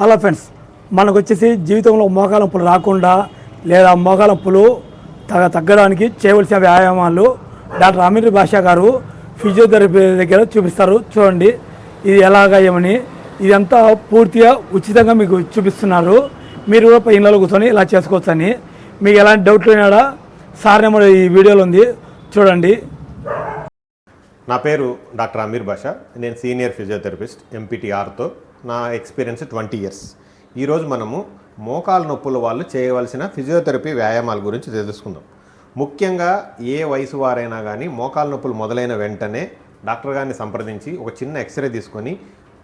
Hello friends మనకు వచ్చేసి జీవితంలో మోకాలంపులు రాకుండా లేదా మోకాలంపులు తగ తగ్గడానికి చేయవలసిన వ్యాయామాలు డాక్టర్ అమీర్ భాషా గారు ఫిజియోథెరపీ దగ్గర చూపిస్తారు. చూడండి ఇది ఎలాగా ఏమని. ఇదంతా పూర్తిగా ఉచితంగా మీకు చూపిస్తున్నారు. మీరు కూడా పై ఇళ్ళలో కూర్చొని ఇలా చేసుకోవచ్చని. మీకు ఎలాంటి డౌట్లు అయినా సార్ నెంబర్ ఈ వీడియోలో ఉంది. చూడండి. నా పేరు డాక్టర్ అమీర్ బాషా. నేను సీనియర్ ఫిజియోథెరపిస్ట్ ఎంపీటీఆర్తో నా ఎక్స్పీరియన్స్ ట్వంటీ ఇయర్స్. ఈరోజు మనము మోకాలు నొప్పుల వాళ్ళు చేయవలసిన ఫిజియోథెరపీ వ్యాయామాల గురించి తెలుసుకుందాం. ముఖ్యంగా ఏ వయసు వారైనా కానీ మోకాలు నొప్పులు మొదలైన వెంటనే డాక్టర్ గారిని సంప్రదించి ఒక చిన్న ఎక్స్రే తీసుకొని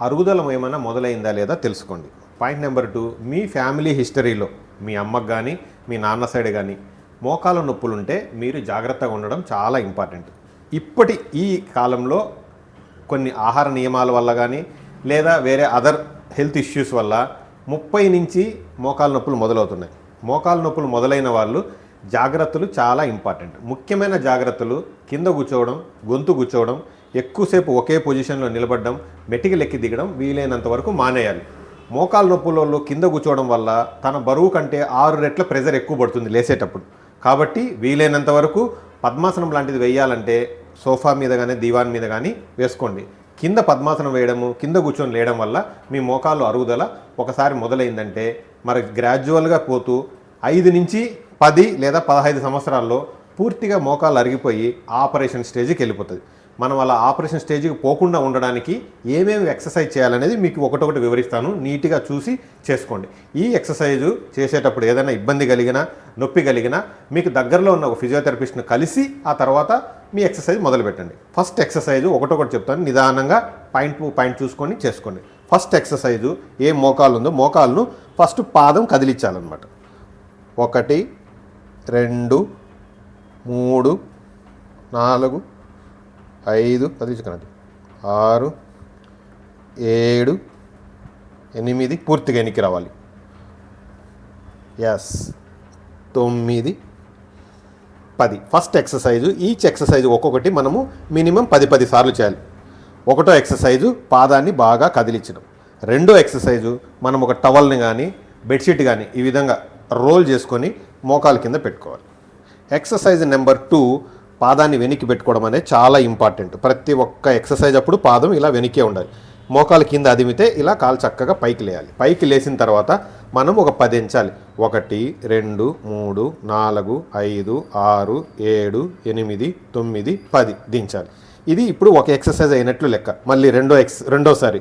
అరుగుదల ఏమైనా మొదలైందా లేదా తెలుసుకోండి. పాయింట్ నెంబర్ టూ మీ ఫ్యామిలీ హిస్టరీలో మీ అమ్మకు కానీ మీ నాన్న సైడ్ కానీ మోకాల నొప్పులు ఉంటే మీరు జాగ్రత్తగా ఉండడం చాలా ఇంపార్టెంట్. ఇప్పటి ఈ కాలంలో కొన్ని ఆహార నియమాల వల్ల కానీ లేదా వేరే అదర్ హెల్త్ ఇష్యూస్ వల్ల ముప్పై నుంచి మోకాలు నొప్పులు మొదలవుతున్నాయి. మోకాలు నొప్పులు మొదలైన వాళ్ళు జాగ్రత్తలు చాలా ఇంపార్టెంట్. ముఖ్యమైన జాగ్రత్తలు కింద కూర్చోవడం గొంతు కూర్చోవడం ఎక్కువసేపు ఒకే పొజిషన్లో నిలబడడం మెటికి లెక్కి దిగడం వీలైనంత వరకు మానేయాలి. మోకాలు నొప్పులలో కింద కూర్చోవడం వల్ల తన బరువు కంటే ఆరు రెట్ల ప్రెజర్ ఎక్కువ పడుతుంది లేసేటప్పుడు. కాబట్టి వీలైనంత వరకు పద్మాసనం లాంటిది వేయాలంటే సోఫా మీద కానీ దీవాన్ మీద కానీ వేసుకోండి. కింద పద్మాసనం వేయడము కింద కూర్చొని లేయడం వల్ల మీ మోకాలు అరుగుదల ఒకసారి మొదలైందంటే మరి గ్రాడ్యువల్గా పోతూ ఐదు నుంచి పది లేదా పదహైదు సంవత్సరాల్లో పూర్తిగా మోకాలు అరిగిపోయి ఆపరేషన్ స్టేజ్కి వెళ్ళిపోతుంది. మనం అలా ఆపరేషన్ స్టేజ్కి పోకుండా ఉండడానికి ఏమేమి ఎక్సర్సైజ్ చేయాలనేది మీకు ఒకటొకటి వివరిస్తాను. నీట్గా చూసి చేసుకోండి. ఈ ఎక్సర్సైజు చేసేటప్పుడు ఏదైనా ఇబ్బంది కలిగినా నొప్పి కలిగినా మీకు దగ్గరలో ఉన్న ఒక ఫిజియోథెరపిస్ట్ను కలిసి ఆ తర్వాత మీ ఎక్సర్సైజ్ మొదలుపెట్టండి. ఫస్ట్ ఎక్సర్సైజ్ ఒకటొకటి చెప్తాను. నిదానంగా పాయింట్ టు పాయింట్ చూసుకొని చేసుకోండి. ఫస్ట్ ఎక్సర్సైజు ఏ మోకాలు ఉందో మోకాలను ఫస్ట్ పాదం కదిలించాలన్నమాట. ఒకటి రెండు మూడు నాలుగు ఐదు కదిలించుకున్నది ఆరు ఏడు ఎనిమిది పూర్తిగా ఎనికి రావాలి. ఎస్ తొమ్మిది పది. ఫస్ట్ ఎక్సర్సైజు ఈచ్ ఎక్సర్సైజు ఒక్కొక్కటి మనము మినిమం పది పది సార్లు చేయాలి. ఒకటో ఎక్సర్సైజు పాదాన్ని బాగా కదిలించడం. రెండో ఎక్సర్సైజు మనం ఒక టవల్ని కానీ బెడ్షీట్ కానీ ఈ విధంగా రోల్ చేసుకొని మోకాలు కింద పెట్టుకోవాలి. ఎక్సర్సైజ్ నెంబర్ టూ పాదాన్ని వెనక్కి పెట్టుకోవడం అనేది చాలా ఇంపార్టెంట్ ప్రతి ఒక్క ఎక్సర్సైజ్ అప్పుడు పాదం ఇలా వెనకే ఉండాలి. మోకాలు కింద అదిమితే ఇలా కాలు చక్కగా పైకి లేయాలి. పైకి లేచిన తర్వాత మనం ఒక పది ఎంచాలి. ఒకటి రెండు మూడు నాలుగు ఐదు ఆరు ఏడు ఎనిమిది తొమ్మిది పది దించాలి. ఇది ఇప్పుడు ఒక ఎక్సర్సైజ్ అయినట్లు లెక్క. మళ్ళీ రెండో ఎక్స్ రెండోసారి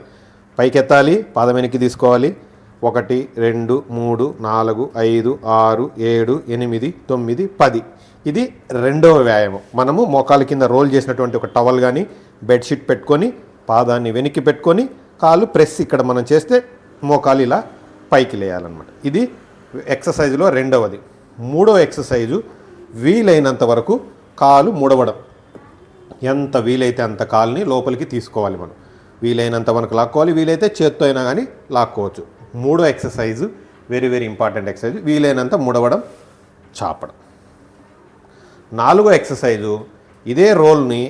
పైకి ఎత్తాలి పాదం వెనక్కి తీసుకోవాలి. ఒకటి రెండు మూడు నాలుగు ఐదు ఆరు ఏడు ఎనిమిది తొమ్మిది పది. ఇది రెండవ వ్యాయామం. మనము మోకాలు కింద రోల్ చేసినటువంటి ఒక టవల్ కానీ బెడ్షీట్ పెట్టుకొని పాదాన్ని వెనక్కి పెట్టుకొని కాలు ప్రెస్ ఇక్కడ మనం చేస్తే మోకాలు ఇలా పైకి లేయాలన్నమాట. ఇది ఎక్సర్సైజులో రెండవది. మూడో ఎక్సర్సైజు వీలైనంత వరకు కాలు ముడవడం. ఎంత వీలైతే అంత కాలుని లోపలికి తీసుకోవాలి మనం. వీలైనంత మనకు లాక్కోవాలి వీలైతే చేత్తో అయినా కానీ లాక్కోవచ్చు. మూడో exercise very very important exercise వీలైనంత ముడవడం చాపడం. నాలుగో ఎక్సర్సైజు ఇదే రోల్ని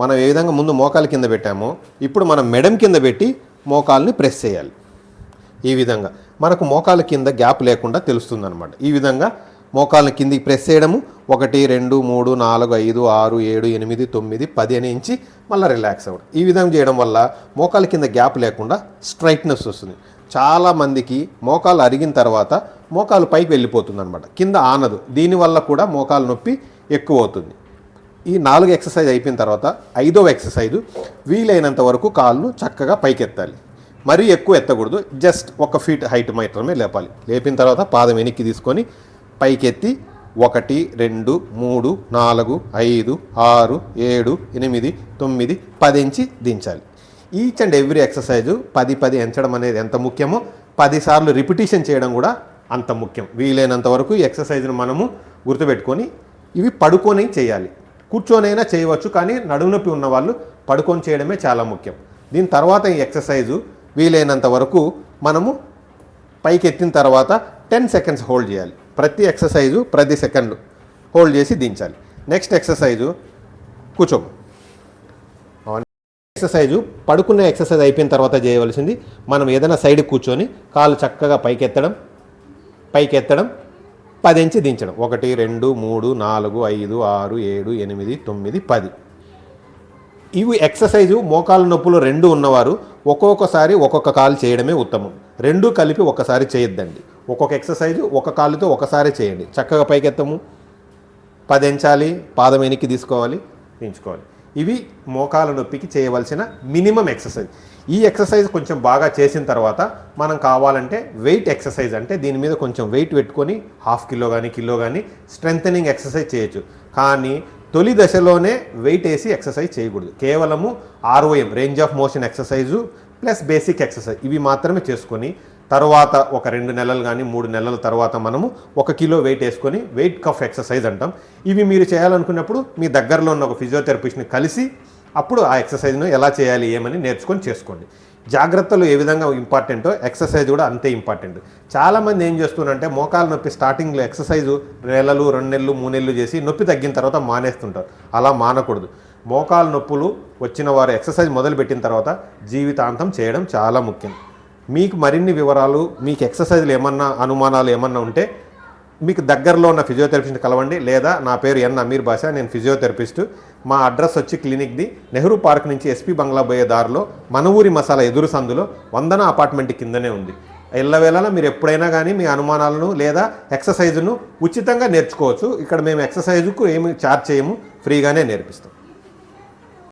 మనం ఏ విధంగా ముందు మోకాలు కింద పెట్టామో ఇప్పుడు మనం మెడం కింద పెట్టి మోకాల్ని ప్రెస్ చేయాలి. ఈ విధంగా మనకు మోకాల కింద గ్యాప్ లేకుండా తెలుస్తుంది అనమాట ఈ విధంగా మోకాలను కిందికి ప్రెస్ చేయడము ఒకటి రెండు మూడు నాలుగు ఐదు ఆరు ఏడు ఎనిమిది తొమ్మిది పది అని ఇంచి మళ్ళీ రిలాక్స్ అవ్వడం. ఈ విధంగా చేయడం వల్ల మోకాల కింద గ్యాప్ లేకుండా స్ట్రైట్నెస్ వస్తుంది. చాలా మందికి మోకాలు అరిగిన తర్వాత మోకాలు పైకి వెళ్ళిపోతుంది అనమాట కింద ఆనదు. దీనివల్ల కూడా మోకాలు నొప్పి ఎక్కువ అవుతుంది. ఈ నాలుగు ఎక్సర్సైజ్ అయిపోయిన తర్వాత ఐదవ ఎక్సర్సైజు వీలైనంత వరకు కాళ్ళను చక్కగా పైకెత్తాలి. మరీ ఎక్కువ ఎత్తకూడదు. జస్ట్ ఒక ఫీట్ హైట్ మాత్రమే లేపాలి. లేపిన తర్వాత పాదం వెనక్కి తీసుకొని పైకెత్తి ఒకటి రెండు మూడు నాలుగు ఐదు ఆరు ఏడు ఎనిమిది తొమ్మిది పది ఇంచి దించాలి. ఈచ్ అండ్ ఎవ్రీ ఎక్సర్సైజు పది పది ఎంచడం అనేది ఎంత ముఖ్యమో పదిసార్లు రిపిటీషన్ చేయడం కూడా అంత ముఖ్యం. వీలైనంత వరకు ఈ ఎక్సర్సైజ్ను మనము గుర్తుపెట్టుకొని ఇవి పడుకొని చేయాలి. కూర్చొనైనా చేయవచ్చు కానీ నడుము నొప్పి ఉన్న వాళ్ళు పడుకొని చేయడమే చాలా ముఖ్యం. దీని తర్వాత ఈ ఎక్సర్సైజు వీలైనంత వరకు మనము పైకి ఎత్తిన తర్వాత టెన్ సెకండ్స్ హోల్డ్ చేయాలి. ప్రతి ఎక్సర్సైజు ప్రతి సెకండ్లు హోల్డ్ చేసి దించాలి. నెక్స్ట్ ఎక్సర్సైజు కూర్చోము. ఎక్సర్సైజు పడుకునే ఎక్సర్సైజ్ అయిపోయిన తర్వాత చేయవలసింది మనం ఏదైనా సైడ్ కూర్చొని కాళ్ళు చక్కగా పైకెత్తడం పైకెత్తడం పది ఇంచి దించడం. ఒకటి రెండు మూడు నాలుగు ఐదు ఆరు ఏడు ఎనిమిది తొమ్మిది పది. ఇవి ఎక్సర్సైజు మోకాలు నొప్పులు రెండు ఉన్నవారు ఒక్కొక్కసారి ఒక్కొక్క కాలు చేయడమే ఉత్తమం. రెండు కలిపి ఒకసారి చేయొద్దండి. ఒక్కొక్క ఎక్సర్సైజు ఒక కాలుతో ఒకసారి చేయండి. చక్కగా పైకెత్తము. పదించాలి పాదం వెనక్కి తీసుకోవాలి దించుకోవాలి. ఇవి మోకాల నొప్పికి చేయవలసిన మినిమం ఎక్సర్సైజ్. ఈ ఎక్సర్సైజ్ కొంచెం బాగా చేసిన తర్వాత మనం కావాలంటే వెయిట్ ఎక్సర్సైజ్ అంటే దీని మీద కొంచెం వెయిట్ పెట్టుకొని హాఫ్ కిలో కానీ కిలో కానీ స్ట్రెంగ్ ఎక్సర్సైజ్ చేయొచ్చు. కానీ తొలి దశలోనే వెయిట్ వేసి ఎక్సర్సైజ్ చేయకూడదు. కేవలము ROM range of motion exercise plus basic exercise ఇవి మాత్రమే చేసుకొని తర్వాత ఒక రెండు నెలలు కానీ మూడు నెలల తర్వాత మనము ఒక కిలో వెయిట్ వేసుకొని వెయిట్ కఫ్ ఎక్సర్సైజ్ అంటాం. ఇవి మీరు చేయాలనుకున్నప్పుడు మీ దగ్గరలో ఉన్న ఒక ఫిజియోథెరపిస్ట్ని కలిసి అప్పుడు ఆ ఎక్సర్సైజ్ను ఎలా చేయాలి ఏమని నేర్చుకొని చేసుకోండి. జాగ్రత్తలు ఏ విధంగా ఇంపార్టెంటో ఎక్సర్సైజ్ కూడా అంతే ఇంపార్టెంట్ చాలామంది ఏం చేస్తున్నారంటే మోకాలు నొప్పి స్టార్టింగ్లో ఎక్సర్సైజు నెలలు రెండు నెలలు మూడు నెలలు చేసి నొప్పి తగ్గిన తర్వాత మానేస్తుంటారు. అలా మానకూడదు. మోకాలు నొప్పులు వచ్చిన వారు ఎక్సర్సైజ్ మొదలుపెట్టిన తర్వాత జీవితాంతం చేయడం చాలా ముఖ్యం. మీకు మరిన్ని వివరాలు మీకు ఎక్సర్సైజ్లు ఏమన్నా అనుమానాలు ఏమన్నా ఉంటే మీకు దగ్గరలో ఉన్న ఫిజియోథెరపిస్ట్ని కలవండి. లేదా నా పేరు ఎన్ అమీర్ బాషా నేను ఫిజియోథెరపిస్ట్ మా అడ్రస్ వచ్చి క్లినిక్ది నెహ్రూ పార్క్ నుంచి ఎస్పీ బంగ్లా పోయే దారిలో మన ఊరి మసాలా ఎదురు సందులో వందన అపార్ట్మెంట్ కిందనే ఉంది. ఎల్లవేళలా మీరు ఎప్పుడైనా కానీ మీ అనుమానాలను లేదా ఎక్సర్సైజును ఉచితంగా నేర్చుకోవచ్చు. ఇక్కడ మేము ఎక్సర్సైజుకు ఏమి ఛార్జ్ చేయము ఫ్రీగానే నేర్పిస్తాం.